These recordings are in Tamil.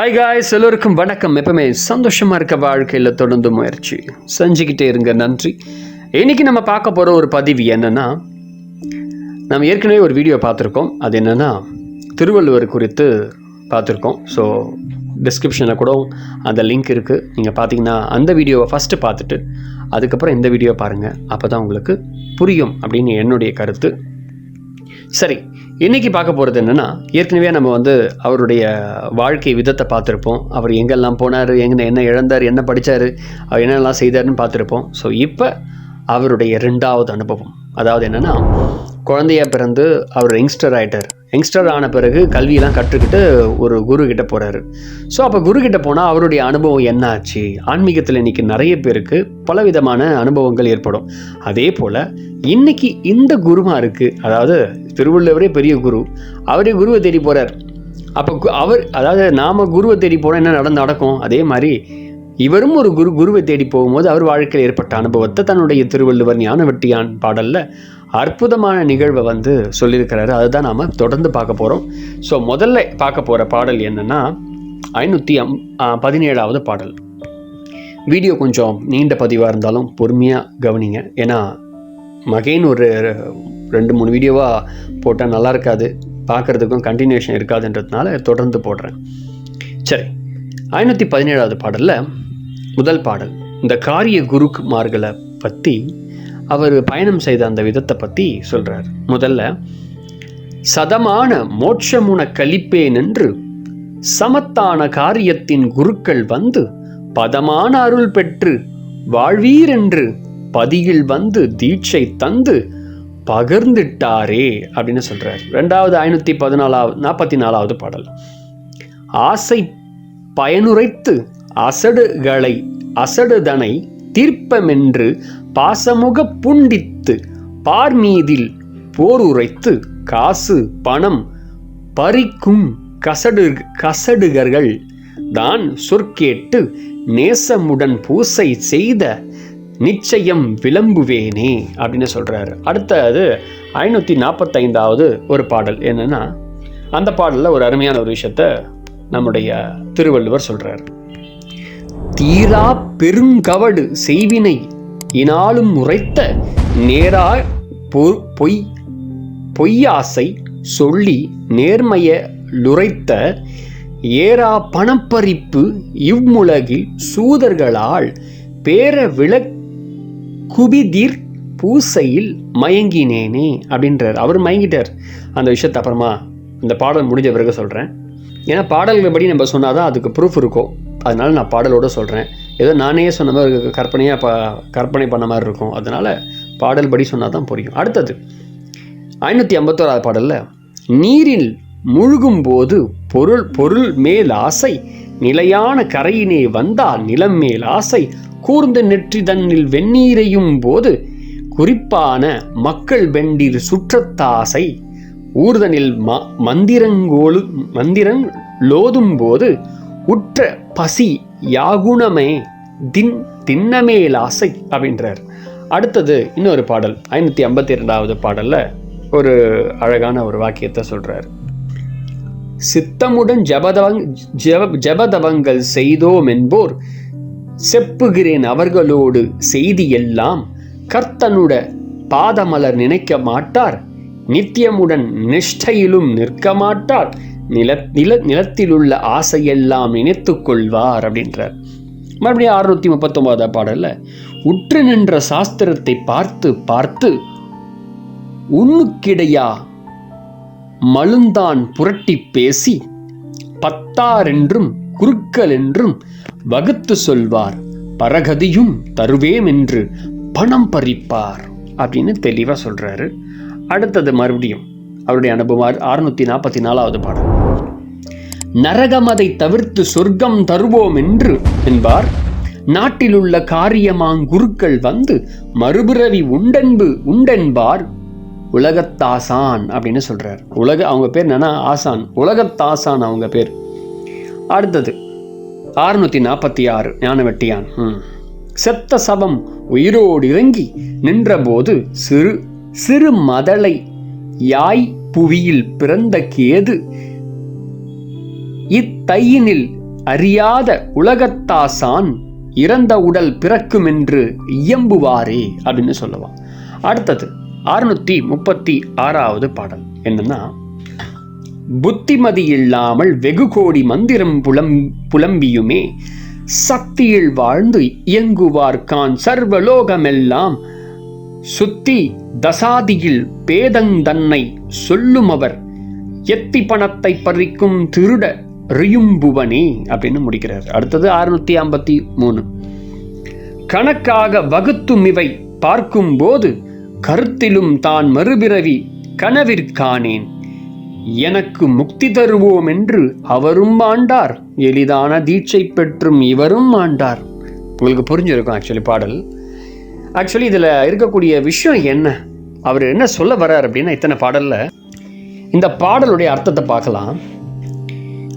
ஹாய் காய்ஸ் எல்லோருக்கும் வணக்கம். எப்பவுமே சந்தோஷமாக இருக்க வாழ்க்கையில் தொடர்ந்து முயற்சி. செஞ்சுக்கிட்டே இருங்க நன்றி. இன்னைக்கு நம்ம பார்க்க போகிற ஒரு பதிவு என்னென்னா நம்ம ஏற்கனவே ஒரு வீடியோ பார்த்துருக்கோம். அது என்னென்னா திருவள்ளுவர் குறித்து பார்த்துருக்கோம். ஸோ டிஸ்கிரிப்ஷனில் கூட அந்த லிங்க் இருக்குது நீங்கள் பார்த்தீங்கன்னா அந்த வீடியோவை ஃபஸ்ட்டு பார்த்துட்டு அதுக்கப்புறம் இந்த வீடியோ பாருங்கள் அப்போ தான் உங்களுக்கு புரியும் அப்படின்னு என்னுடைய கருத்து. சரி இன்றைக்கி பார்க்க போகிறது என்னென்னா ஏற்கனவே நம்ம வந்து அவருடைய வாழ்க்கை விதத்தை பார்த்துருப்போம். அவர் எங்கெல்லாம் போனார் எங்கே என்ன இழந்தார் என்ன படித்தார் அவர் என்னெல்லாம் செய்தாருன்னு பார்த்துருப்போம். ஸோ இப்போ அவருடைய ரெண்டாவது அனுபவம். அதாவது என்னென்னா குழந்தையா பிறந்து அவர் யங்ஸ்டர் ஆகிட்டார் யங்ஸ்டர் ஆன பிறகு கல்வியெல்லாம் கற்றுக்கிட்டு ஒரு குரு கிட்ட போகிறாரு ஸோ அப்போ குரு கிட்ட போனால் அவருடைய அனுபவம் என்ன ஆச்சு? ஆன்மீகத்தில் இன்னைக்கு நிறைய பேருக்கு பலவிதமான அனுபவங்கள் ஏற்படும். அதே போல் இன்னைக்கு இந்த குருமாருக்கு அதாவது திருவள்ளுவரே பெரிய குரு அவரே குருவை தேடி போகிறார் அப்போ அவர் அதாவது நாம் குருவை தேடி போனால் என்ன நடந்து நடக்கும்? அதே மாதிரி இவரும் ஒரு குரு குருவை தேடி போகும்போது அவர் வாழ்க்கையில் ஏற்பட்ட அனுபவத்தை தன்னுடைய திருவள்ளுவர் ஞான வெட்டியான் பாடலில் அற்புதமான நிகழ்வை வந்து சொல்லியிருக்கிறாரு. அதுதான் நாம் தொடர்ந்து பார்க்க போகிறோம் ஸோ முதல்ல பார்க்க போகிற பாடல் என்னென்னா ஐநூற்றி அம் பதினேழாவது பாடல். வீடியோ கொஞ்சம் நீண்ட பதிவாக இருந்தாலும் பொறுமையாக கவனிங்க. ஏன்னா மகேன் ஒரு ரெண்டு மூணு வீடியோவாக போட்டால் நல்லா இருக்காது. பார்க்குறதுக்கும் கண்டினியூஷன் இருக்காதுன்றதுனால தொடர்ந்து போடுறேன். சரி ஐநூற்றி பதினேழாவது பாடலில் முதல் பாடல். இந்த காரிய குருக்குமார்களை பற்றி அவர் பயணம் செய்த அந்த விதத்தை பற்றி சொல்கிறார் முதல்ல சதமான மோட்சமுன கழிப்பேன் என்று சமத்தான காரியத்தின் குருக்கள் வந்து பதமான அருள் பெற்று வாழ்வீர் என்று பதியில் வந்து தீட்சை தந்து பகிர்ந்துட்டாரே அப்படின்னு சொல்றார். ரெண்டாவது ஐநூற்றி பதினாலாவது நாற்பத்தி நாலாவது பாடல். ஆசை பயனுரைத்து அசடுகளை அசடுதனை தீர்ப்பமென்று பாசமுக புண்டித்து பார்மீதில் போர் உரைத்து காசு பணம் பறிக்கும் கசடு கசடுகர்கள் தான் சொற்கேட்டு நேசமுடன் பூசை செய்த நிச்சயம் விளம்புவேனே அப்படின்னு சொல்கிறாரு அடுத்தது ஐநூற்றி நாற்பத்தைந்தாவது ஒரு பாடல் என்னென்னா அந்த பாடலில் ஒரு அருமையான ஒரு விஷயத்த நம்முடைய திருவள்ளுவர் சொல்கிறார் தீரா பெருங்கவடு செய்வினை இனாலும் உரைத்த நேரா பொ- பொய் பொய்யாசை சொல்லி நேர்மைய லுரைத்த ஏரா பணப்பறிப்பு இவ்வுலகில் சூதர்களால் பேர விளக் குபிதிர் பூசையில் மயங்கினேனே அப்படின்றார். அவர் மயங்கிட்டார். அந்த விஷயத்தை அப்புறமா இந்த பாடல் முடிஞ்ச பிறகு சொல்கிறேன் ஏன்னா பாடல்கள் படி நம்ம சொன்னால் தான் அதுக்கு ப்ரூஃப் இருக்கும். அதனால் நான் பாடலோடு சொல்கிறேன் ஏதோ நானே சொன்ன மாதிரி கற்பனையாக ப கற்பனை பண்ண மாதிரி இருக்கும். அதனால் பாடல் படி சொன்னால் தான் புரியும். அடுத்தது ஐநூற்றி ஐம்பத்தோராது பாடலில் நீரில் முழுகும் போது பொருள் பொருள் மேல் ஆசை நிலையான கரையினே வந்தால் நிலம் மேல் ஆசை கூர்ந்த நெற்றி தன்னில் வெந்நீரையும் போது குறிப்பான மக்கள் வெண்டீர் சுற்றத்தாசை ஊர்தனில் ம மந்திரங்கோலு மந்திரன் லோதும் போது உற்ற பசி யாகுணமே தின் தின்னமேலாசை அப்படின்றார். அடுத்தது இன்னொரு பாடல் ஐநூற்றி ஐம்பத்தி ரெண்டாவது பாடலில் ஒரு அழகான ஒரு வாக்கியத்தை சொல்கிறார் சித்தமுடன் ஜபதவங் ஜப ஜபதவங்கள் செய்தோம் என்போர் செப்புகிறேன் அவர்களோடு செய்தி எல்லாம் கர்த்தனுட பாதமலர் நினைக்க மாட்டார் நித்தியமுடன் நிஷ்டையிலும் நிற்க மாட்டார் நில நில நிலத்திலுள்ள ஆசையெல்லாம் இணைத்து கொள்வார் அப்படின்றார். மறுபடியும் அறுநூத்தி முப்பத்தொம்போதா பாடல்ல உற்று நின்ற சாஸ்திரத்தை பார்த்து பார்த்து உண்ணுக்கிடையா மழுந்தான் புரட்டி பேசி பத்தாரென்றும் குறுக்கல் என்றும் வகுத்து சொல்வார் பரகதியும் தருவேம் என்று பணம் பறிப்பார் அப்படின்னு தெளிவா சொல்றாரு. அடுத்தது மறுபடியும் அவருடைய அனுபவம் அறுநூத்தி நாற்பத்தி நாலாவது பாடல். நரகமதை தவிர்த்து சொர்க்கம் தருவோம் என்று என்பார். நாட்டிலுள்ள காரியமாங்குருக்கள் வந்து மறுபிறவி உண்டென்பு உண்டென்பார். உலகத்தாசான் அப்படின்னு சொல்றார். உலக அவங்க பேர் என்னன்னா ஆசான். உலகத்தாசான் அவங்க பேர். அடுத்தது அறுநூத்தி நாற்பத்தி ஆறு ஞானவெட்டியான். ம். செத்த சவம் உயிரோடு இறங்கி நின்றபோது சிறு சிறு மதலை யாய் புவியில் பிறந்த கேது. இத்தையினில் அறியாத உலகத்தாசான் இறந்த உடல் பிறக்கும் என்று இயம்புவாரே அப்படின்னு சொல்லுவான் அடுத்தது அறுநூத்தி முப்பத்தி ஆறாவது பாடல். என்னன்னா புத்திமதி இல்லாமல் வெகு கோடி மந்திரம் புலம் புலம்பியுமே சக்தியில் வாழ்ந்து இயங்குவார்கான் சர்வலோகமெல்லாம் சுத்தி தசாதியில் பேதந்தன்னை சொல்லுமவர் எத்தி பணத்தை பறிக்கும் திருட ரியும்புவனே அப்படின்னு முடிக்கிறார். அடுத்தது அறுநூத்தி ஐம்பத்தி மூணு. கணக்காக வகுத்தும் இவை பார்க்கும்போது கருத்திலும் தான் மறுபிறவி கனவிற்கானேன் எனக்கு முக்தி தருவோம் என்று அவரும் ஆண்டார். எளிதான தீட்சை பெற்றும் இவரும் ஆண்டார். உங்களுக்கு புரிஞ்சிருக்கும் ஆக்சுவலி பாடல். ஆக்சுவலி இதில் இருக்கக்கூடிய விஷயம் என்ன? அவர் என்ன சொல்ல வர்றார் அப்படின்னா இத்தனை பாடலில் இந்த பாடலுடைய அர்த்தத்தை பார்க்கலாம்.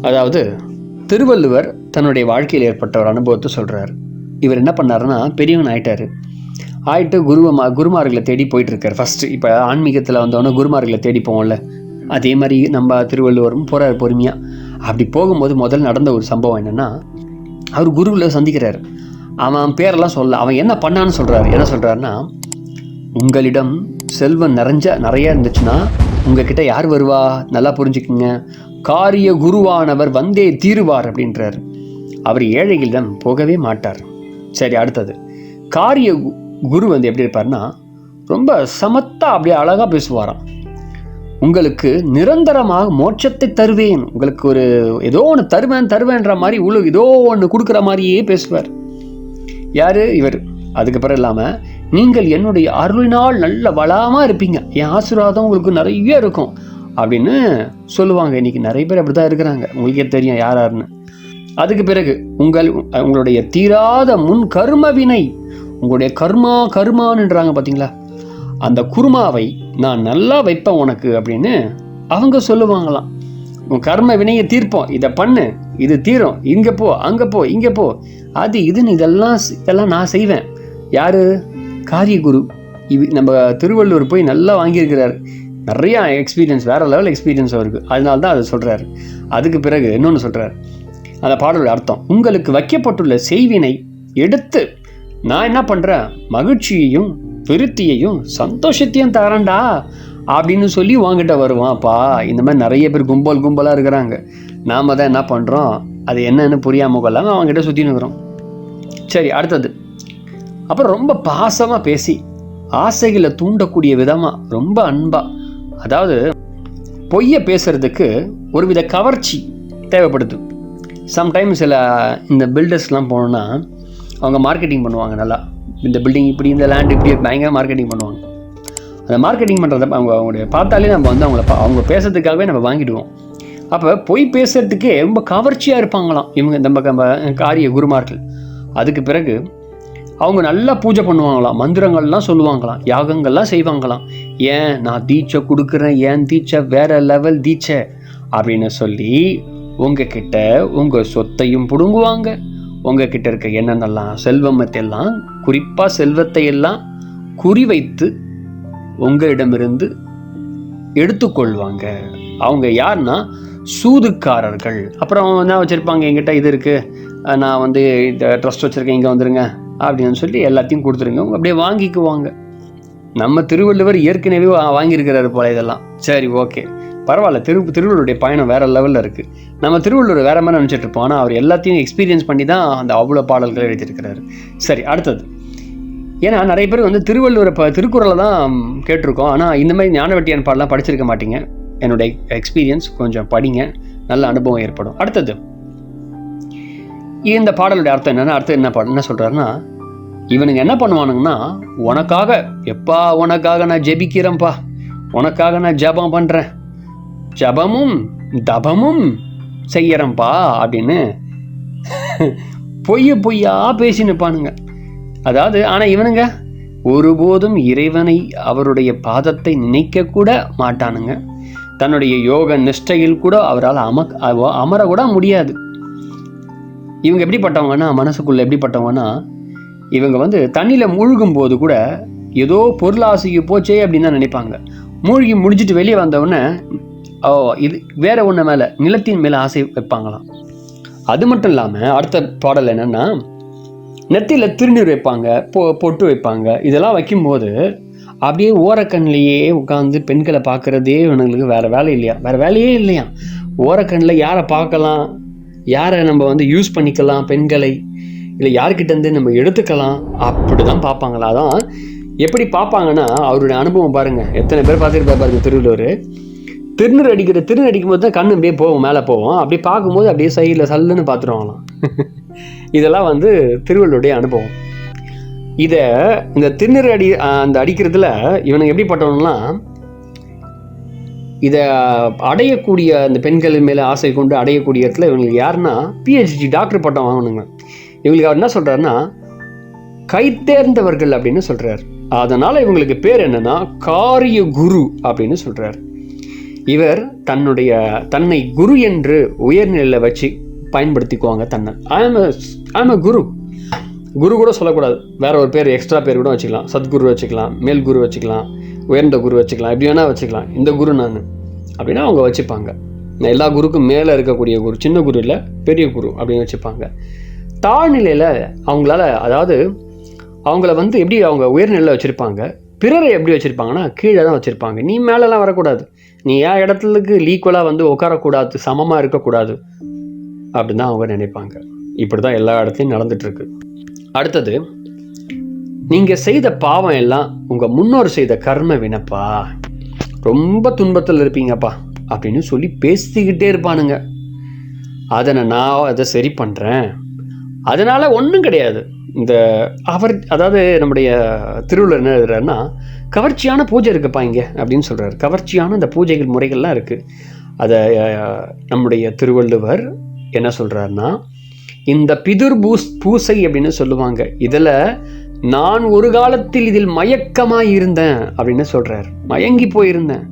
அதாவது திருவள்ளுவர் தன்னுடைய வாழ்க்கையில் ஏற்பட்ட ஒரு அனுபவத்தை சொல்கிறார் இவர் என்ன பண்ணாருன்னா பெரியவன் ஆயிட்டார். ஆயிட்டு குருவமா குருமார்களை தேடி போயிட்டுருக்கார். ஃபஸ்ட்டு இப்போ ஆன்மீகத்தில் வந்தோன்னே குருமார்களை தேடி போவோம்ல. அதே மாதிரி நம்ம திருவள்ளுவரும் போகிறார் பொறுமையாக அப்படி போகும்போது முதல் நடந்த ஒரு சம்பவம் என்னென்னா அவர் குருவில் சந்திக்கிறார். அவன் பேரெல்லாம் சொல்ல அவன் என்ன பண்ணான்னு சொல்கிறாரு என்ன சொல்கிறாருன்னா உங்களிடம் செல்வம் நிறைஞ்ச நிறைய இருந்துச்சுன்னா உங்ககிட்ட யார் வருவா? நல்லா புரிஞ்சுக்குங்க. காரிய குருவானவர் வந்தே தீருவார் அப்படின்றார். அவர் ஏழைகளிடம் போகவே மாட்டார். சரி அடுத்தது. காரிய குரு வந்து எப்படி இருப்பார்னா ரொம்ப சமத்தா அப்படியே அழகாக பேசுவாராம். உங்களுக்கு நிரந்தரமாக மோட்சத்தை தருவேன். உங்களுக்கு ஒரு ஏதோ ஒன்று தருவேன் தருவேன்ற மாதிரி உள்ள ஏதோ ஒன்று கொடுக்குற மாதிரியே பேசுவார். யார்? இவர். அதுக்கு பிறகு இல்லாமல் நீங்கள் என்னுடைய அருளினால் நல்ல வளமாக இருப்பீங்க. என் ஆசீர்வாதம் உங்களுக்கு நிறைய இருக்கும். அப்படின்னு சொல்லுவாங்க. இன்னைக்கு நிறைய பேர் அப்படி தான் இருக்கிறாங்க. உங்களுக்கே தெரியும் யார் யாருன்னு. அதுக்கு பிறகு உங்கள் உங்களுடைய தீராத முன் கர்ம வினை உங்களுடைய கர்மா கர்மான்ன்றாங்க பார்த்தீங்களா அந்த குருமாவை நான் நல்லா வைப்பேன் உனக்கு. அப்படின்னு அவங்க சொல்லுவாங்களாம். உன் கர்ம வினையை தீர்ப்போம். இதை பண்ணு. இது தீரும். இங்கே போ அங்கே போ இங்கே போ. அது இதுன்னு இதெல்லாம் இதெல்லாம் நான் செய்வேன். யாரு? காரியகுரு. இவ் நம்ம திருவள்ளுவர் போய் நல்லா வாங்கியிருக்கிறார். நிறையா எக்ஸ்பீரியன்ஸ் வேறு லெவல் எக்ஸ்பீரியன்ஸ் அவருக்கு. அதனால தான் அதை சொல்கிறாரு அதுக்கு பிறகு இன்னொன்று சொல்கிறார் அந்த பாடலோட அர்த்தம் உங்களுக்கு வைக்கப்பட்டுள்ள செய்வினை எடுத்து நான் என்ன பண்ணுறேன் மகிழ்ச்சியையும் விருத்தியையும் சந்தோஷத்தையும் தரேன்டா. அப்படின்னு சொல்லி வாங்கிட்ட வருவான்ப்பா இந்த மாதிரி நிறைய பேர் கும்பல் கும்பலாக இருக்கிறாங்க. நாம் தான் என்ன பண்ணுறோம் அது என்னன்னு புரியாமல் கொள்ளாமல் அவங்ககிட்ட சுற்றி நிற்கிறோம் சரி அடுத்தது. அப்புறம் ரொம்ப பாசமாக பேசி ஆசைகளை தூண்டக்கூடிய விதமாக ரொம்ப அன்பாக அதாவது பொய்யை பேசுறதுக்கு ஒருவித கவர்ச்சி தேவைப்படுது. சம்டைம்ஸ் சில இந்த பில்டர்ஸ்லாம் போனோன்னா அவங்க மார்க்கெட்டிங் பண்ணுவாங்க நல்லா. இந்த பில்டிங் இப்படி இந்த லேண்ட் இப்படி பயங்கர மார்க்கெட்டிங் பண்ணுவாங்க. அந்த மார்க்கெட்டிங் பண்ணுறத அவங்க அவங்களுடைய பார்த்தாலே நம்ம வந்து அவங்கள அவங்க பேசுறதுக்காகவே நம்ம வாங்கிடுவோம். அப்போ பொய் பேசுறதுக்கே ரொம்ப கவர்ச்சியாக இருப்பாங்களாம். இவங்க நம்ம நம்ம காரிய குருமார்கள். அதுக்கு பிறகு அவங்க நல்லா பூஜை பண்ணுவாங்களாம். மந்திரங்கள்லாம் சொல்லுவாங்களாம். யாகங்கள்லாம் செய்வாங்களாம். ஏன் நான் தீட்சை கொடுக்குறேன்? ஏன் தீட்சை? வேற லெவல் தீட்சை? அப்படின்னு சொல்லி உங்ககிட்ட உங்கள் சொத்தையும் பிடுங்குவாங்க. உங்ககிட்ட இருக்க என்னென்னலாம் செல்வமத்தையெல்லாம் குறிப்பாக செல்வத்தை எல்லாம் குறிவைத்து உங்களிடமிருந்து எடுத்துக்கொள்வாங்க. அவங்க யாருன்னா சூதுக்காரர்கள். அப்புறம் என்ன வச்சுருப்பாங்க? என்கிட்ட இது இருக்குது நான் வந்து இந்த ட்ரஸ்ட் வச்சுருக்கேன் இங்கே வந்துடுங்க அப்படின்னு சொல்லி எல்லாத்தையும் கொடுத்துருங்க. அவங்க அப்படியே வாங்கிக்குவாங்க. நம்ம திருவள்ளுவர் ஏற்கனவே வாங்கியிருக்கிறாரு போல இதெல்லாம். சரி ஓகே. பரவாயில்ல திரு திருவள்ளுவருடைய பயணம் வேற லெவலில் இருக்குது நம்ம திருவள்ளுவர் வேற மாதிரி நினச்சிட்டு இருப்போம். ஆனால் அவர் எல்லாத்தையும் எக்ஸ்பீரியன்ஸ் பண்ணி தான் அந்த அவ்வளோ பாடல்களை எழுதியிருக்கிறாரு. சரி அடுத்தது. ஏன்னா நிறைய பேர் வந்து திருவள்ளுவர் இப்போ திருக்குறளை தான் கேட்டிருக்கோம். ஆனால் இந்த மாதிரி ஞானவெட்டியான் பாடலாம் படிச்சிருக்க மாட்டீங்க. என்னுடைய எக்ஸ்பீரியன்ஸ் கொஞ்சம் படிங்க. நல்ல அனுபவம் ஏற்படும். அடுத்தது. இந்த பாடலுடைய அர்த்தம் என்னன்னா அர்த்தம் என்ன பாடம் என்ன சொல்கிறாருன்னா இவனுங்க என்ன பண்ணுவானுங்கன்னா உனக்காக எப்பா உனக்காக நான் ஜெபிக்கிறேன்ப்பா. உனக்காக நான் ஜெபம் பண்ணுறேன் ஜபமும் தபமும் செய்யறேன்ப்பா அப்படின்னு பொய்ய பொய்யா பேசி நிற்பானுங்க அதாவது ஆனால் இவனுங்க ஒருபோதும் இறைவனை அவருடைய பாதத்தை நினைக்க கூட மாட்டானுங்க. தன்னுடைய யோக நிஷ்டையில் கூட அவரால் அம அவ- அமர கூட முடியாது. இவங்க எப்படிப்பட்டவங்கன்னா மனசுக்குள்ள எப்படிப்பட்டவங்கன்னா இவங்க வந்து தண்ணியில் மூழ்கும் போது கூட ஏதோ பொருளாசைக்கு போச்சே அப்படின்னு தான் நினைப்பாங்க. மூழ்கி முடிஞ்சிட்டு வெளியே வந்தவுடனே ஓ இது வேற ஒன்று மேலே நிலத்தின் மேலே ஆசை வைப்பாங்களாம். அது மட்டும் இல்லாமல் அடுத்த பாடல் என்னென்னா நெத்தியில் திருநீர் வைப்பாங்க பொ பொட்டு வைப்பாங்க. இதெல்லாம் வைக்கும்போது அப்படியே ஓரக்கண்ணிலேயே உட்காந்து பெண்களை பார்க்குறதே இவனுங்களுக்கு வேறு வேலை இல்லையா? வேறு வேலையே இல்லையா? ஓரக்கண்ணில் யாரை பார்க்கலாம்? யாரை நம்ம வந்து யூஸ் பண்ணிக்கலாம் பெண்களை? இல்லை யார்கிட்டேருந்து நம்ம எடுத்துக்கலாம்? அப்படி தான் பார்ப்பாங்களா? அதான் எப்படி பார்ப்பாங்கன்னா அவருடைய அனுபவம் பாருங்கள் எத்தனை பேர் பார்த்துருப்பா பாருங்கள் திருவள்ளுவர். திருநீர் அடிக்கிற திருநீர் அடிக்கும்போது தான் கண்ணு அப்படியே போவோம் மேலே போவோம் அப்படியே பார்க்கும்போது அப்படியே சைடில் சல்லுன்னு பார்த்துருவாங்களாம். இதெல்லாம் வந்து திருவள்ளுடைய அனுபவம். இதை இந்த திருநீர் அடி அந்த அடிக்கிறதுல இவனுக்கு எப்படிப்பட்டவனா இதை அடையக்கூடிய அந்த பெண்கள் மேலே ஆசை கொண்டு அடையக்கூடிய இடத்துல இவங்களுக்கு யாருன்னா பிஹெச்டி டாக்டர் பட்டம் வாங்கணுங்க இவங்களுக்கு அவர் என்ன சொல்கிறாருன்னா கைத்தேர்ந்தவர்கள் அப்படின்னு சொல்கிறார் அதனால் இவங்களுக்கு பேர் என்னன்னா காரிய குரு அப்படின்னு சொல்கிறார் இவர் தன்னுடைய தன்னை குரு என்று உயர்நிலையில் வச்சு பயன்படுத்திக்குவாங்க தன்னை. ஐம் ஐம் அ குரு குரு கூட சொல்லக்கூடாது. வேற ஒரு பேர் எக்ஸ்ட்ரா பேர் கூட வச்சுக்கலாம். சத்குரு வச்சுக்கலாம் மேல் குரு வச்சுக்கலாம் உயர்ந்த குரு வச்சுக்கலாம் எப்படி வேணால் வச்சுக்கலாம். இந்த குரு நான். அப்படின்னா அவங்க வச்சுப்பாங்க. எல்லா குருக்கும் மேலே இருக்கக்கூடிய குரு சின்ன குரு இல்லை பெரிய குரு அப்படின்னு வச்சுப்பாங்க. தாழ்நிலையில் அவங்களால அதாவது அவங்கள வந்து எப்படி அவங்க உயர்நிலையில் வச்சுருப்பாங்க பிறரை எப்படி வச்சுருப்பாங்கன்னா கீழே தான் வச்சுருப்பாங்க. நீ மேலெலாம் வரக்கூடாது. நீ ஏன் இடத்துலக்கு ஈக்குவலாக வந்து உட்காரக்கூடாது சமமாக இருக்கக்கூடாது. அப்படின்னு தான் அவங்க நினைப்பாங்க. இப்படி தான் எல்லா இடத்துலையும் நடந்துகிட்ருக்கு அடுத்தது நீங்கள் செய்த பாவம் எல்லாம் உங்கள் முன்னோர் செய்த கர்ம வினப்பா. ரொம்ப துன்பத்தில் இருப்பீங்கப்பா அப்படின்னு சொல்லி பேசிக்கிட்டே இருப்பானுங்க. அதை நான் அதை சரி பண்ணுறேன் அதனால் ஒன்றும் கிடையாது. இந்த அவர் அதாவது நம்முடைய திருவிழா என்ன எழுதுறாருன்னா கவர்ச்சியான பூஜை இருக்குப்பா இங்கே அப்படின்னு சொல்கிறார் கவர்ச்சியான இந்த பூஜைகள் முறைகள்லாம் இருக்குது அதை நம்முடைய திருவள்ளுவர் என்ன சொல்கிறாருன்னா இந்த பிதுர் பூஸ் பூசை அப்படின்னு சொல்லுவாங்க. இதில் நான் ஒரு காலத்தில் இதில் மயக்கமாக இருந்தேன் அப்படின்னு சொல்கிறார் மயங்கி போயிருந்தேன்.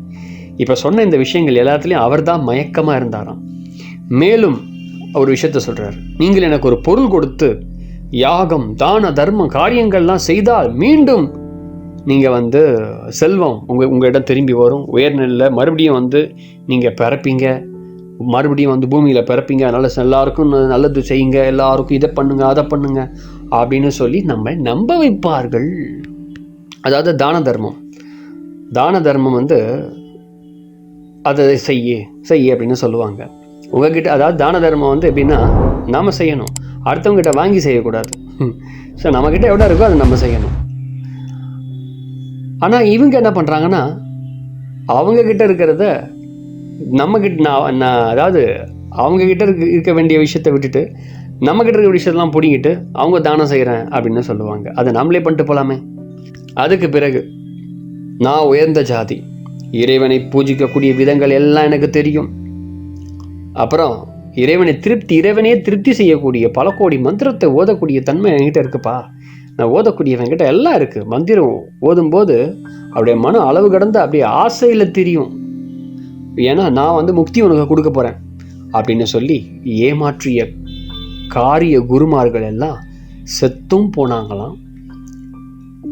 இப்போ சொன்ன இந்த விஷயங்கள் எல்லாத்துலேயும் அவர் தான் மயக்கமாக இருந்தாராம். மேலும் ஒரு விஷயத்த சொல்கிறார் நீங்கள் எனக்கு ஒரு பொருள் கொடுத்து யாகம் தான தர்மம் காரியங்கள்லாம் செய்தால் மீண்டும் நீங்கள் வந்து செல்வம் உங்கள் உங்களிடம் திரும்பி வரும். உயர்நிலையில் மறுபடியும் வந்து நீங்கள் பிறப்பீங்க. மறுபடியும் வந்து பூமியில் பிறப்பீங்க. அதனால் எல்லாருக்கும் நல்லது செய்யுங்க. எல்லாருக்கும் இதை பண்ணுங்க அதை பண்ணுங்க அப்படின்னு சொல்லி நம்ம நம்ப வைப்பார்கள். அதாவது தான தர்மம். தான தர்மம் வந்து அதை செய்ய செய்ய அப்படின்னு சொல்லுவாங்க. உங்ககிட்ட அதாவது தான தர்மம் வந்து எப்படின்னா நாம் செய்யணும். அடுத்தவங்ககிட்ட வாங்கி செய்யக்கூடாது. ஸோ நம்மக்கிட்ட எவ்வளோ இருக்கோ அதை நம்ம செய்யணும். ஆனால் இவங்க என்ன பண்ணுறாங்கன்னா அவங்கக்கிட்ட இருக்கிறத நம்மக்கிட்ட நான் நான் அதாவது அவங்கக்கிட்ட இருக்க இருக்க வேண்டிய விஷயத்த விட்டுட்டு நம்மக்கிட்ட இருக்கிற விஷயத்தெல்லாம் பிடிங்கிட்டு அவங்க தானம் செய்கிறேன் அப்படின்னு சொல்லுவாங்க. அதை நம்மளே பண்ணிட்டு போகலாமே அதுக்கு பிறகு நான் உயர்ந்த ஜாதி இறைவனை பூஜிக்கக்கூடிய விதங்கள் எல்லாம் எனக்கு தெரியும். அப்புறம் இறைவனை திருப்தி இறைவனே திருப்தி செய்யக்கூடிய பல கோடி மந்திரத்தை ஓதக்கூடிய தன்மை என்கிட்ட இருக்குப்பா. நான் ஓதக்கூடியவங்கிட்ட எல்லாம் இருக்குது மந்திரம் ஓதும்போது அப்படியே மன அளவு கடந்து அப்படியே ஆசையில் தெரியும். ஏன்னா நான் வந்து முக்தி உனக்கு கொடுக்க போகிறேன் அப்படின்னு சொல்லி ஏமாற்றிய காரிய குருமார்கள் எல்லாம் செத்தும் போனாங்களாம்.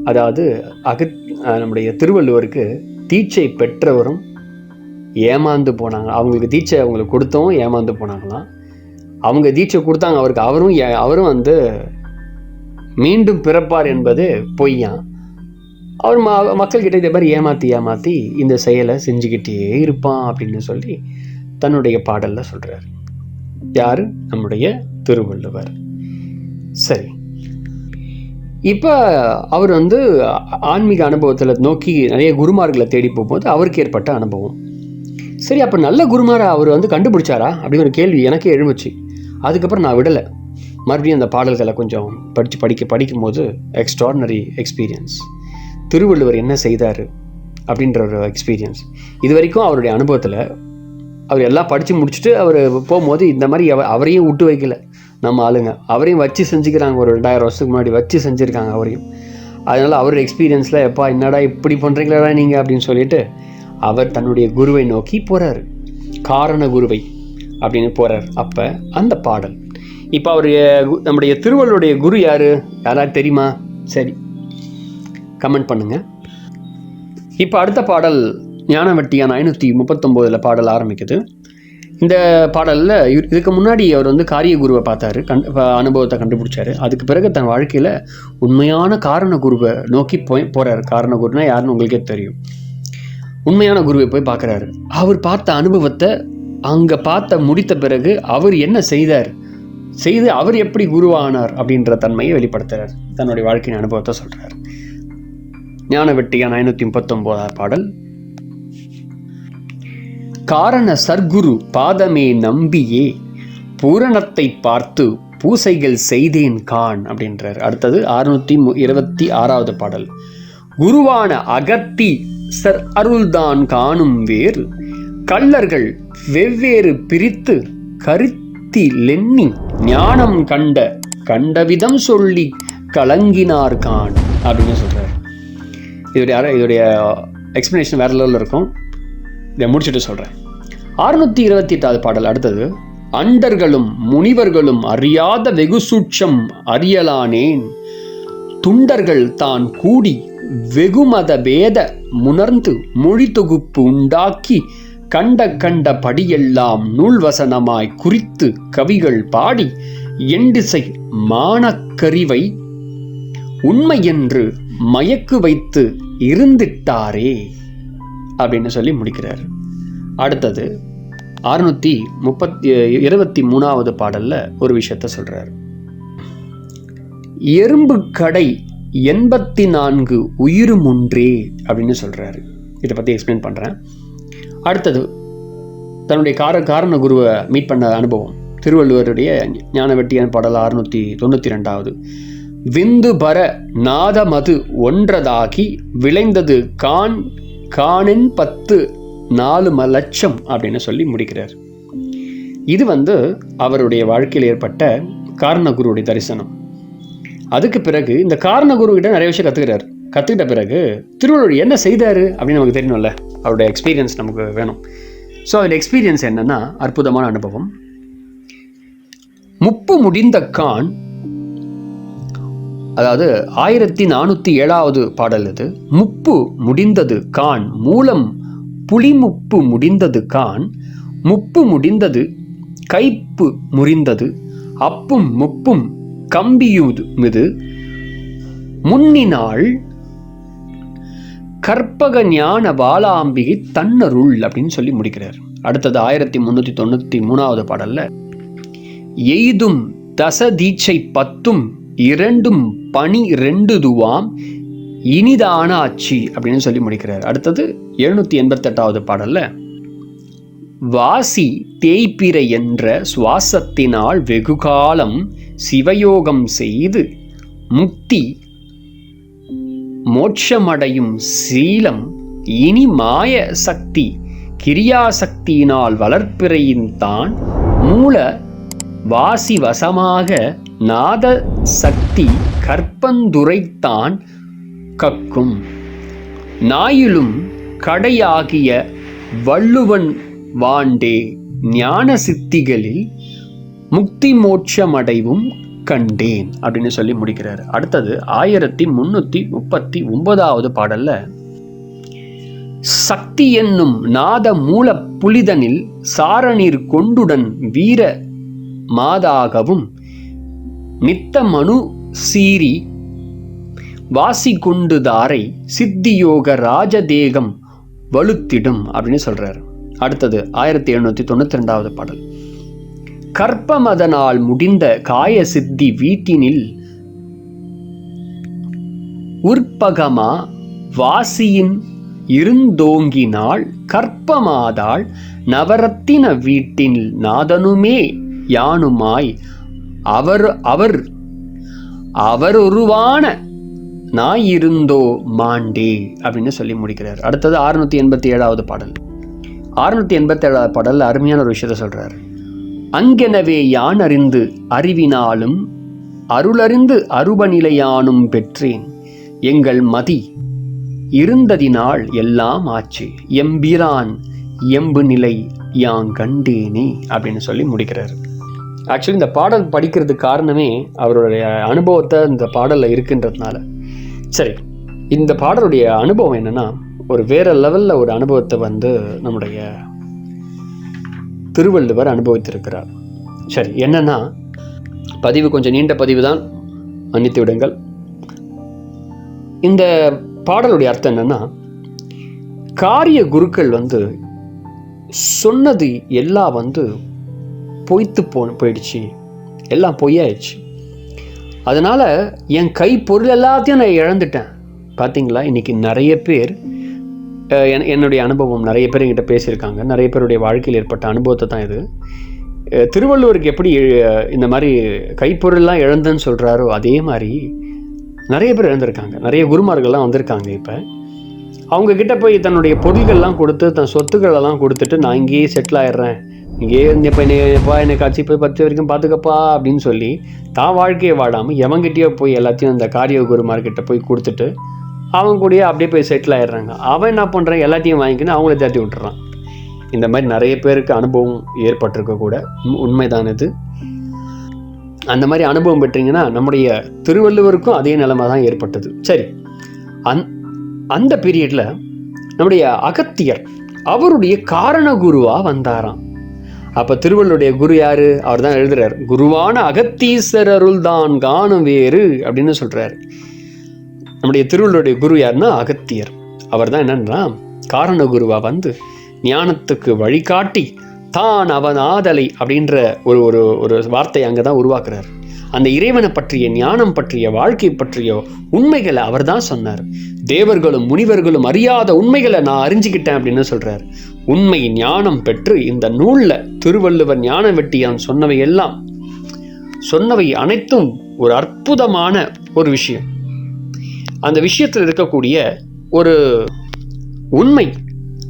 அதாவது அகத் நம்முடைய திருவள்ளுவருக்கு தீட்சை பெற்றவரும் ஏமாந்து போனாங்க. அவங்களுக்கு தீட்சை அவங்களுக்கு கொடுத்தோம் ஏமாந்து போனாங்களாம். அவங்க தீட்சை கொடுத்தாங்க அவருக்கு அவரும் அவரும் வந்து மீண்டும் பிறப்பார் என்பது பொய்யான் அவர் ம மக்கள்கிட்ட இதே மாதிரி ஏமாற்றி ஏமாற்றி இந்த செயலை செஞ்சுக்கிட்டே இருப்பான் அப்படின்னு சொல்லி தன்னுடைய பாடலில் சொல்கிறார் யார்? நம்முடைய திருவள்ளுவர். சரி. இப்போ அவர் வந்து ஆன்மீக அனுபவத்தில் நோக்கி நிறைய குருமார்களை தேடி போகும்போது அவருக்கு ஏற்பட்ட அனுபவம். சரி அப்போ நல்ல குருமாரை அவர் வந்து கண்டுபிடிச்சாரா? அப்படின்னு ஒரு கேள்வி எனக்கே எழுந்துச்சு. அதுக்கப்புறம் நான் விடலை. மறுபடியும் அந்த பாடல்களை கொஞ்சம் படித்து படிக்க படிக்கும்போது எக்ஸ்ட்ராடினரி எக்ஸ்பீரியன்ஸ் திருவள்ளுவர் என்ன செய்தார் அப்படின்ற ஒரு எக்ஸ்பீரியன்ஸ் இது வரைக்கும் அவருடைய அனுபவத்தில் அவர் எல்லாம் படித்து முடிச்சுட்டு அவர் போகும்போது இந்த மாதிரி அவ அவரையும் விட்டு வைக்கல. நம்ம ஆளுங்க. அவரையும் வச்சு செஞ்சுக்கிறாங்க. ஒரு ரெண்டாயிரம் வருஷத்துக்கு முன்னாடி வச்சு செஞ்சுருக்காங்க அவரையும். அதனால் அவருடைய எக்ஸ்பீரியன்ஸில் எப்பா என்னடா இப்படி பண்ணுறீங்களா நீங்கள் அப்படின்னு சொல்லிட்டு அவர் தன்னுடைய குருவை நோக்கி போகிறார் காரண குருவை அப்படின்னு போகிறார் அப்போ அந்த பாடல். இப்போ அவர் நம்முடைய திருவள்ளுடைய குரு யார்? யாராவது தெரியுமா? சரி. கமெண்ட் பண்ணுங்கள் இப்போ அடுத்த பாடல் ஞானவட்டியான் ஐநூற்றி முப்பத்தொம்போதில் பாடல் ஆரம்பிக்குது. இந்த பாடலில் இதுக்கு முன்னாடி அவர் வந்து காரிய குருவை பார்த்தாரு. கண் அனுபவத்தை கண்டுபிடிச்சாரு. அதுக்கு பிறகு தன் வாழ்க்கையில் உண்மையான காரண குருவை நோக்கி போய் போகிறாரு காரண குருனா யாருன்னு உங்களுக்கே தெரியும். உண்மையான குருவை போய் பார்க்குறாரு. அவர் பார்த்த அனுபவத்தை அங்கே பார்த்த முடித்த பிறகு அவர் என்ன செய்தார்? செய்து அவர் எப்படி குருவானார் அப்படின்ற தன்மையை வெளிப்படுத்துகிறார் தன்னுடைய வாழ்க்கையின் அனுபவத்தை சொல்கிறார் ஞான வெட்டியான் ஐநூற்றி முப்பத்தொம்போதாம் பாடல். காரண சர்க்குரு பாதமே நம்பியே பூரணத்தை பார்த்து பூசைகள் செய்தேன் கான் அப்படின்றார். அடுத்தது அறுநூத்தி இருபத்தி ஆறாவது பாடல். குருவான அகத்தி சர் அருள்தான் காணும் வேறு கள்ளர்கள் வெவ்வேறு பிரித்து கருத்தி லென்னி ஞானம் கண்ட கண்டவிதம் சொல்லி கலங்கினார் கான் அப்படின்னு சொல்றார். இதோடைய இதோடைய எக்ஸ்பிளனேஷன் வேற லெவலில் இருக்கும். இதை முடிச்சுட்டு சொல்கிறேன் அறுநூத்தி இருபத்தி எட்டாவது பாடல் அடுத்தது அண்டர்களும் முனிவர்களும் அறியாத வெகு சூட்சம் அறியலானேன். துண்டர்கள் தான் கூடி வெகுமத பேத முணர்ந்து மொழி தொகுப்பு உண்டாக்கி கண்ட கண்ட படியெல்லாம் நூல்வசனமாய் குறித்து கவிகள் பாடி எண்டிசை மானக்கரிவை உண்மை என்று மயக்கு வைத்து இருந்திட்டாரே அப்படின்னு சொல்லி முடிக்கிறார். அடுத்தது அறுநூத்தி முப்பத்தி இருபத்தி மூணாவது பாடல்ல ஒரு விஷயத்த சொல்றார். எறும்பு கடை எண்பத்தி நான்கு உயிரும் ஒன்றே அப்படின்னு சொல்றாரு. இதை பத்தி எக்ஸ்பிளைன் பண்றேன். அடுத்தது தன்னுடைய கார காரண குருவை மீட் பண்ண அனுபவம். திருவள்ளுவருடைய ஞானவெட்டியான பாடல் அறுநூத்தி தொண்ணூத்தி ரெண்டாவது. விந்து பர நாதமது ஒன்றதாகி விளைந்தது கான் காணின் பத்து நாலு ம லட்சம் அப்படின்னு சொல்லி முடிக்கிறார். இது வந்து அவருடைய வாழ்க்கையில் ஏற்பட்ட காரணகுருவுடைய தரிசனம். அதுக்கு பிறகு இந்த காரணகுரு கிட்ட நிறைய விஷயம் கற்றுக்கிறார் கற்றுக்கிட்ட பிறகு திருவள்ளுவர் என்ன செய்தார் அப்படின்னு நமக்கு தெரியணும்ல? அவருடைய எக்ஸ்பீரியன்ஸ் நமக்கு வேணும். ஸோ அதில் எக்ஸ்பீரியன்ஸ் என்னன்னா அற்புதமான அனுபவம். முப்பு முடிந்த கான் அதாவது ஆயிரத்தி நானூற்றி ஏழாவது பாடல் இது. முப்பு முடிந்தது கான் மூலம் புலிமுப்பு முடிந்தது கான் முப்பு முடிந்தது கைப்பு முறிந்தது அப்பும் முப்பும் கம்பியுது மிது. முன்னினாள் கற்பக ஞான பாலாம்பிகை தன்னருள் அப்படின்னு சொல்லி முடிக்கிறார். அடுத்தது ஆயிரத்தி முந்நூற்றி தொண்ணூற்றி மூணாவது பாடல்ல எய்தும் தச தீட்சை பத்தும் இரண்டும் பனி ரெண்டு துவாம் இனிதான ஆட்சி அப்படின்னு சொல்லி முடிக்கிறார். அடுத்தது எழுநூத்தி எண்பத்தெட்டாவது பாடல்ல வாசி தேய்பிற என்ற சுவாசத்தினால் வெகுகாலம் சிவயோகம் செய்து முக்தி மோட்சமடையும் சீலம் இனி மாய சக்தி கிரியாசக்தியினால் வளர்ப்பிறையின் தான் மூல வாசி வசமாக நாத சக்தி கற்பந்துரைத்தான் கக்கும். நாயிலும் கடையாகிய வள்ளுவன் வாண்டே ஞான சித்திகளில் முக்தி மோட்சமடைவும் கண்டேன் அப்படின்னு சொல்லி முடிக்கிறார். அடுத்தது ஆயிரத்தி முன்னூத்தி முப்பத்தி ஒன்பதாவது பாடல்ல சக்தி என்னும் நாத மூல புலிதனில் சாரணீர் கொண்டுடன் வீர மாதாகவும் நித்த மனு சீரி வாசிகுண்டுதாரை சித்தியோக ராஜதேகம் வலுத்திடும் அப்படின்னு சொல்றாரு. அடுத்தது ஆயிரத்தி எழுநூத்தி தொண்ணூத்தி ரெண்டாவது பாடல். கற்பமதனால் முடிந்த காய சித்தி வீட்டினில் உற்பகமா வாசியின் இருந்தோங்கினாள் கற்பமாதாள் நவரத்தின வீட்டின் நாதனுமே யானுமாய் அவர் அவர் அவர் உருவான நான் நாயிருந்தோ மாண்டே அப்படின்னு சொல்லி முடிக்கிறார். அடுத்தது அறுநூற்றி எண்பத்தி ஏழாவது பாடல். அறுநூத்தி எண்பத்தி ஏழாவது பாடல் அருமையான ஒரு விஷயத்த சொல்கிறார் அங்கெனவே யான் அறிந்து அறிவினாலும் அருளறிந்து அருபநிலையானும் பெற்றேன். எங்கள் மதி இருந்ததினால் எல்லாம் ஆச்சு. எம்பிரான் எம்பு நிலை யாங் கண்டேனே அப்படின்னு சொல்லி முடிக்கிறார். ஆக்சுவலி இந்த பாடல் படிக்கிறதுக்கு காரணமே அவருடைய அனுபவத்தை இந்த பாடலில் இருக்குன்றதுனால. சரி இந்த பாடலுடைய அனுபவம் என்னென்னா ஒரு வேறு லெவலில் ஒரு அனுபவத்தை வந்து நம்முடைய திருவள்ளுவர் அனுபவித்திருக்கிறார். சரி என்னென்னா பதிவு கொஞ்சம் நீண்ட பதிவு தான். மன்னித்து விடுங்கள். இந்த பாடலுடைய அர்த்தம் என்னென்னா காரிய குருக்கள் வந்து சொன்னது எல்லாம் வந்து பொய்த்து போ போயிடுச்சு. எல்லாம் பொய்யாயிடுச்சு. அதனால் என் கை பொருள் எல்லாத்தையும் நான் இழந்துட்டேன். பார்த்தீங்களா இன்றைக்கி நிறைய பேர் என் என்னுடைய அனுபவம் நிறைய பேர் என்கிட்ட பேசியிருக்காங்க. நிறைய பேருடைய வாழ்க்கையில் ஏற்பட்ட அனுபவத்தை தான் இது. திருவள்ளுவருக்கு எப்படி இந்த மாதிரி கைப்பொருள்லாம் இழந்தேன்னு சொல்கிறாரோ அதே மாதிரி நிறைய பேர் இழந்திருக்காங்க. நிறைய குருமார்கள்லாம் வந்திருக்காங்க இப்போ. அவங்க கிட்ட போய் தன்னுடைய பொருள்கள்லாம் கொடுத்து தன் சொத்துக்களெல்லாம் கொடுத்துட்டு நான் இங்கேயே செட்டில் ஆயிடுறேன். இங்கேயே இப்போ என்னைப்பா என்னை காட்சி போய் பத்து வரைக்கும் பார்த்துக்கப்பா அப்படின்னு சொல்லி தான் வாழ்க்கையை வாழாமல் எவங்கிட்டயோ போய் எல்லாத்தையும் அந்த காரிய குருமார்கிட்ட போய் கொடுத்துட்டு அவங்க கூடயே அப்படியே போய் செட்டில் ஆயிடுறாங்க. அவன் என்ன பண்ணுறான் எல்லாத்தையும் வாங்கிக்கின்னு அவங்கள தட்டி விட்டுறான். இந்த மாதிரி நிறைய பேருக்கு அனுபவம் ஏற்பட்டிருக்க கூட உண்- உண்மைதான் இது அந்த மாதிரி அனுபவம் பெற்றீங்கன்னா நம்முடைய திருவள்ளுவருக்கும் அதே நிலைமை தான் ஏற்பட்டது. சரி. அந் அந்த பீரியடில் நம்முடைய அகத்தியர் அவருடைய காரண குருவாக வந்தாராம். அப்ப திருவள்ளுடைய குரு யாரு? அவர் தான் எழுதுறாரு. குருவான அகத்தீசர் அருள் தான் காணும் வேறு அப்படின்னு சொல்றாரு. நம்முடைய திருவள்ளுடைய குரு யாருன்னா? அகத்தியர். அவர் தான் என்னன்னா காரண குருவா வந்து ஞானத்துக்கு வழிகாட்டி தான் அவன் ஆதலை அப்படின்ற ஒரு ஒரு ஒரு வார்த்தை அங்கே தான் உருவாக்குறார். அந்த இறைவனை பற்றிய ஞானம் பற்றிய வாழ்க்கை பற்றிய உண்மைகளை அவர் தான் சொன்னார். தேவர்களும் முனிவர்களும் அறியாத உண்மைகளை நான் அறிஞ்சுக்கிட்டேன் அப்படின்னு சொல்கிறார் உண்மை ஞானம் பெற்று இந்த நூலில் திருவள்ளுவர் ஞான வெட்டியான் சொன்னவை எல்லாம் சொன்னவை அனைத்தும் ஒரு அற்புதமான ஒரு விஷயம். அந்த விஷயத்தில் இருக்கக்கூடிய ஒரு உண்மை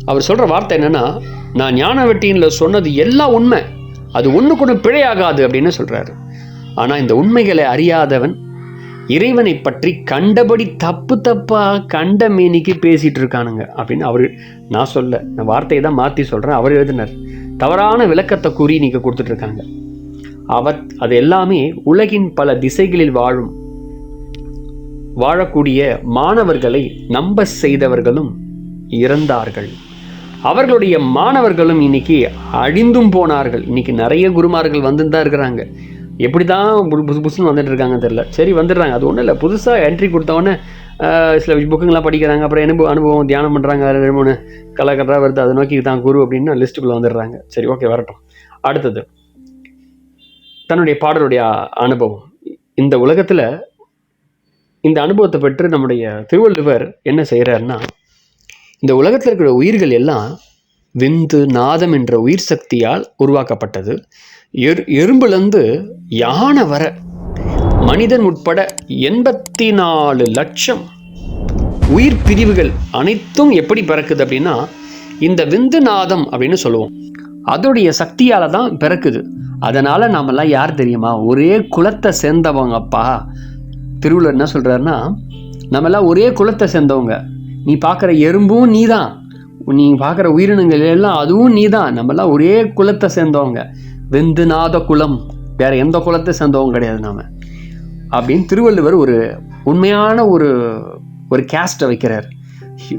அவர் சொல்கிற வார்த்தை என்னென்னா நான் ஞான வெட்டியில் சொன்னது எல்லாம் உண்மை அது ஒன்றுக்கு ஒன்று பிழையாகாது அப்படின்னு சொல்கிறாரு ஆனால் இந்த உண்மைகளை அறியாதவன் இறைவனை பற்றி கண்டபடி தப்பு தப்பா கண்ட மேனிக்கு பேசிட்டு இருக்கானுங்க அப்படின்னு அவர் நான் சொல்ல நான் வார்த்தையை தான் மாற்றி சொல்கிறேன் அவர் எழுதினார் தவறான விளக்கத்தை கூறி நீங்கள் கொடுத்துட்டு இருக்காங்க அவர் அது எல்லாமே உலகின் பல திசைகளில் வாழும் வாழக்கூடிய மாணவர்களை நம்ப செய்தவர்களும் இறந்தார்கள். அவர்களுடைய மாணவர்களும் இன்னைக்கு அழிந்தும் போனார்கள். இன்னைக்கு நிறைய குருமார்கள் வந்துட்டு தான் இருக்கிறாங்க. எப்படி தான் புது புதுசுன்னு வந்துட்டு இருக்காங்க தெரியல. சரி வந்துடுறாங்க. அது ஒன்றும் இல்லை. புதுசாக என்ட்ரி கொடுத்தவொடனே சில புக்குங்களாம் படிக்கிறாங்க. அப்புறம் அனுபவம் அனுபவம் தியானம் பண்ணுறாங்க ரெண்டு மூணு கலாக்கட்டாக வருது. அதை நோக்கி தான் குரு அப்படின்னு லிஸ்ட்டுக்குள்ளே வந்துடுறாங்க. சரி ஓகே வரட்டும். அடுத்தது தன்னுடைய பாடலுடைய அனுபவம். இந்த உலகத்தில் இந்த அனுபவத்தை பெற்று நம்முடைய திருவள்ளுவர் என்ன செய்கிறாருன்னா இந்த உலகத்தில் இருக்கிற உயிர்கள் எல்லாம் விந்து நாதம் என்ற உயிர் சக்தியால் உருவாக்கப்பட்டது. எரு எறும்புலேருந்து யானை வர மனிதன் உட்பட எண்பத்தி நாலு லட்சம் உயிர் பிரிவுகள் அனைத்தும் எப்படி பிறக்குது அப்படின்னா இந்த விந்து நாதம் அப்படின்னு சொல்லுவோம். அதோடைய சக்தியால் தான் பிறக்குது. அதனால் நாமெல்லாம் யார் தெரியுமா? ஒரே குலத்தை சேர்ந்தவங்கப்பா. திருவள்ளுவர் என்ன சொல்கிறாருன்னா நம்மெல்லாம் ஒரே குலத்தை சேர்ந்தவங்க. நீ பார்க்குற எறும்பும் நீ தான் நீ பார்க்குற உயிரினங்கள் எல்லாம் அதுவும் நீ தான் நம்மெல்லாம் ஒரே குலத்தை சேர்ந்தவங்க. வெந்து நாத குலம் வேற எந்த குலத்தை சேர்ந்தவங்க கிடையாது நாம. அப்படின்னு திருவள்ளுவர் ஒரு உண்மையான ஒரு ஒரு கேஸ்ட்டை வைக்கிறார்.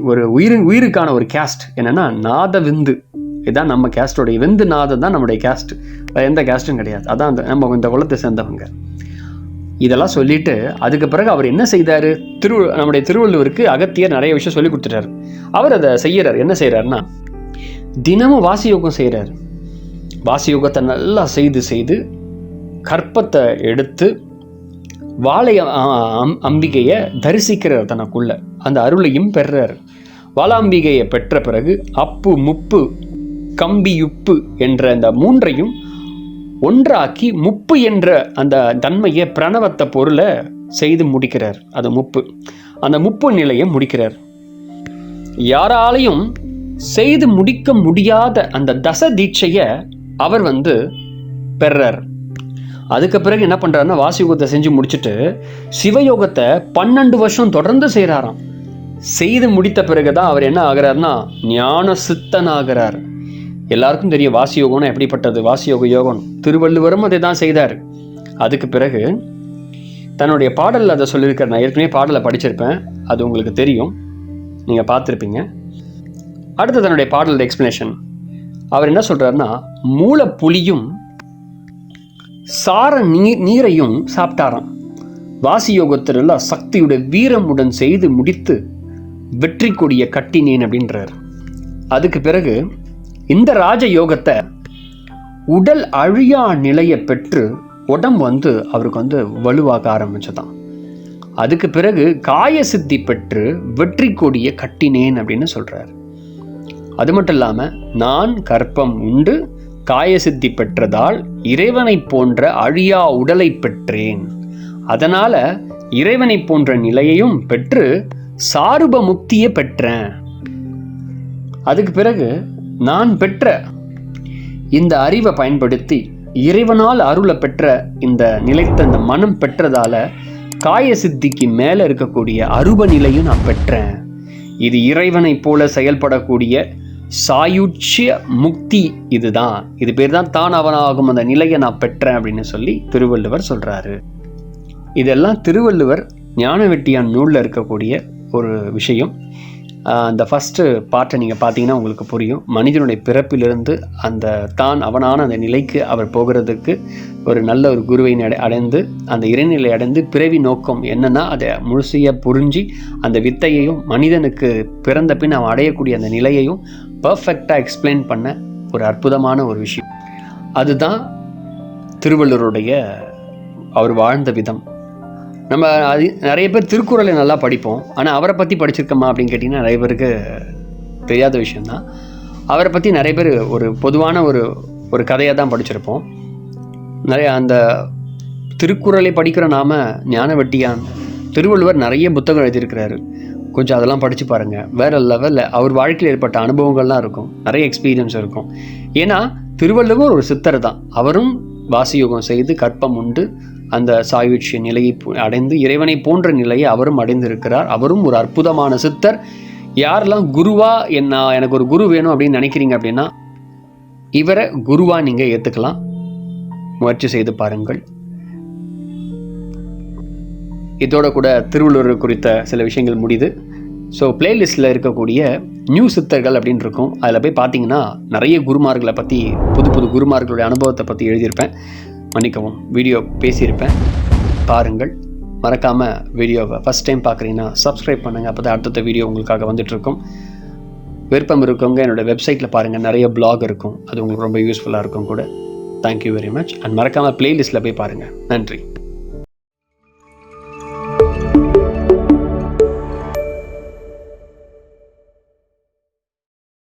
ஒரு உயிரின் உயிருக்கான ஒரு கேஸ்ட் என்னன்னா நாத விந்து. இதுதான் நம்ம கேஸ்டோடைய விந்து நாதம் தான் நம்முடைய கேஸ்ட் எந்த கேஸ்ட்டும் கிடையாது. அதான் அந்த நம்ம இந்த குலத்தை சேர்ந்தவங்க. இதெல்லாம் சொல்லிட்டு அதுக்கு பிறகு அவர் என்ன செய்தார்? திரு நம்முடைய திருவள்ளுவருக்கு அகத்தியர் நிறைய விஷயம் சொல்லி கொடுத்துட்டாரு. அவர் அதை செய்கிறார் என்ன செய்கிறாருன்னா தினமும் வாசி யோகம் செய்கிறார் வாசியோகத்தை நல்லா செய்து செய்து கற்பத்தை எடுத்து வாழை அம்- அம்பிகையை தரிசிக்கிறார் தனக்குள்ள. அந்த அருளையும் பெறுறார். வாளாம்பிகையை பெற்ற பிறகு அப்பு முப்பு கம்பியுப்பு என்ற அந்த மூன்றையும் ஒன்றாக்கி முப்பு என்ற அந்த தன்மையை பிரணவத்தை பொருளை செய்து முடிக்கிறார். அது முப்பு. அந்த முப்பு நிலையை முடிக்கிறார். யாராலையும் செய்து முடிக்க முடியாத அந்த தச தீட்சையை அவர் வந்து பெறர் அதுக்கு பிறகு என்ன பண்ணுறாருன்னா வாசியோகத்தை செஞ்சு முடிச்சுட்டு சிவயோகத்தை பன்னெண்டு வருஷம் தொடர்ந்து செய்கிறாராம் செய்து முடித்த பிறகு தான் அவர் என்ன ஆகிறார்னா ஞான சித்தன் ஆகிறார் எல்லாருக்கும் தெரியும் வாசியோகம்னா எப்படிப்பட்டது? வாசியோக யோகம். திருவள்ளுவரும் அதை தான் செய்தார். அதுக்கு பிறகு தன்னுடைய பாடலில் அதை சொல்லியிருக்கார். நான் ஏற்கனவே பாடலை படிச்சிருப்பேன். அது உங்களுக்கு தெரியும். நீங்கள் பார்த்துருப்பீங்க. அடுத்து தன்னுடைய பாடலோட எக்ஸ்ப்ளனேஷன் அவர் என்ன சொல்கிறாருன்னா மூலப்புலியும் சார நீர் நீரையும் சாப்பிட்டாராம். வாசி யோகத்திலெல்லாம் சக்தியுடைய வீரமுடன் செய்து முடித்து வெற்றி கொடிய கட்டினேன் அப்படின்றார். அதுக்கு பிறகு இந்த ராஜ யோகத்தை உடல் அழியா நிலையை பெற்று உடம்பு வந்து அவருக்கு வந்து வலுவாக ஆரம்பிச்சதான் அதுக்கு பிறகு காய சித்தி பெற்று வெற்றி கொடியை கட்டினேன் அப்படின்னு சொல்றார். அது மட்டும் இல்லாமல் நான் கற்பம் உண்டு காயசித்தி பெற்றதால் இறைவனை போன்ற அழியா உடலை பெற்றேன். அதனால் இறைவனை போன்ற நிலையையும் பெற்று சாருப முக்தியை பெற்றேன். அதுக்கு பிறகு நான் பெற்ற இந்த அறிவை பயன்படுத்தி இறைவனால் அருளை பெற்ற இந்த நிலைத்த இந்த மனம் பெற்றதால காய சித்திக்கு மேலே இருக்கக்கூடிய அருப நிலையும் நான் பெற்றேன். இது இறைவனைப் போல செயல்படக்கூடிய சாயுட்சிய முக்தி இதுதான். இது பேர் தான் தான் அவனாகும் அந்த நிலையை நான் பெற்றேன் அப்படின்னு சொல்லி திருவள்ளுவர் சொல்றாரு. இதெல்லாம் திருவள்ளுவர் ஞானவெட்டியான் நூலில் இருக்கக்கூடிய ஒரு விஷயம். அந்த ஃபஸ்ட்டு பாட்டை நீங்கள் பார்த்தீங்கன்னா உங்களுக்கு புரியும். மனிதனுடைய பிறப்பிலிருந்து அந்த தான் அவனான அந்த நிலைக்கு அவர் போகிறதுக்கு ஒரு நல்ல ஒரு குருவை அடை அடைந்து அந்த இறைநிலை அடைந்து பிறவி நோக்கம் என்னென்னா அதை முழுசையாக புரிஞ்சு அந்த வித்தையையும் மனிதனுக்கு பிறந்த பின் அவன் அடையக்கூடிய அந்த நிலையையும் பர்ஃபெக்டாக எக்ஸ்பிளைன் பண்ண ஒரு அற்புதமான ஒரு விஷயம். அதுதான் திருவள்ளுவருடைய அவர் வாழ்ந்த விதம். நம்ம அது நிறைய பேர் திருக்குறளை நல்லா படிப்போம். ஆனால் அவரை பற்றி படிச்சிருக்கோமா அப்படின்னு கேட்டிங்கன்னா நிறைய பேருக்கு தெரியாத விஷயந்தான் அவரை பற்றி நிறைய பேர் ஒரு பொதுவான ஒரு ஒரு கதையாக தான் படிச்சிருப்போம். நிறைய அந்த திருக்குறளை படிக்கிற நாம ஞான வெட்டியான் திருவள்ளுவர் நிறைய புத்தகம் எழுதியிருக்கிறாரு. கொஞ்சம் அதெல்லாம் படித்து பாருங்கள் வேற லெவலில் அவர் வாழ்க்கையில் ஏற்பட்ட அனுபவங்கள்லாம் இருக்கும். நிறைய எக்ஸ்பீரியன்ஸ் இருக்கும். ஏன்னா திருவள்ளுவர் ஒரு சித்தர் தான். அவரும் வாசியோகம் செய்து கற்பம் உண்டு. அந்த சாயுட்சிய நிலையை அடைந்து இறைவனை போன்ற நிலையை அவரும் அடைந்திருக்கிறார். அவரும் ஒரு அற்புதமான சித்தர். யாரெல்லாம் குருவா என்ன எனக்கு ஒரு குரு வேணும் அப்படின்னு நினைக்கிறீங்க அப்படின்னா இவரை குருவா நீங்கள் ஏற்றுக்கலாம் முயற்சி செய்து பாருங்கள். இதோட கூட திருவள்ளுவர் குறித்த சில விஷயங்கள் முடியுது. ஸோ பிளேலிஸ்ட்டில் இருக்கக்கூடிய நியூ சித்தர்கள் அப்படின்னு இருக்கும் அதில் போய் பார்த்தீங்கன்னா நிறைய குருமார்களை பற்றி புது புது குருமார்களுடைய அனுபவத்தை பற்றி எழுதியிருப்பேன். மன்னிக்கவும் வீடியோ பேசியிருப்பேன். பாருங்கள். மறக்காமல் வீடியோவை ஃபஸ்ட் டைம் பார்க்குறீங்கன்னா சப்ஸ்கிரைப் பண்ணுங்கள் அப்போ தான் அடுத்தடுத்த வீடியோ உங்களுக்காக வந்துட்டுருக்கும். விருப்பம் இருக்கவங்க என்னோட வெப்சைட்டில் பாருங்கள் நிறைய பிளாக் இருக்கும். அது உங்களுக்கு ரொம்ப யூஸ்ஃபுல்லாக இருக்கும் கூட. தேங்க்யூ வெரி மச் அண்ட் மறக்காமல் பிளேலிஸ்ட்டில் போய் பாருங்கள் நன்றி.